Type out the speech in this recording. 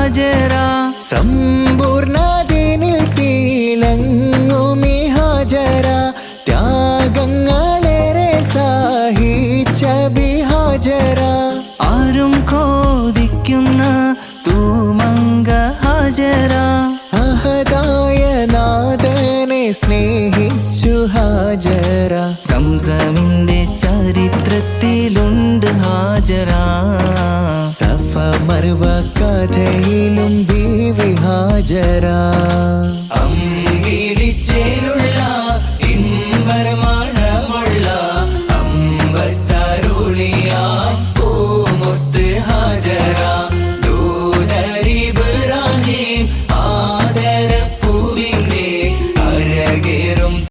ഹാജര. സമ്പൂർണ ദിനിൽ തിളങ്ങുമി ഹാജര. ത്യാഗങ്ങളേറെ സഹിച്ച ബിഹാജര ആരും കോതിക്കുന്ന തൂമങ്ക ഹാജര. അഹദായ നാഥനെ സ്നേഹിച്ചു ഹാജര. സംസമിന്റെ ചരിത്രത്തിലുണ്ട് ഹാജരാ. സഫ മർവ കഥയിലും ബീവി ഹാജര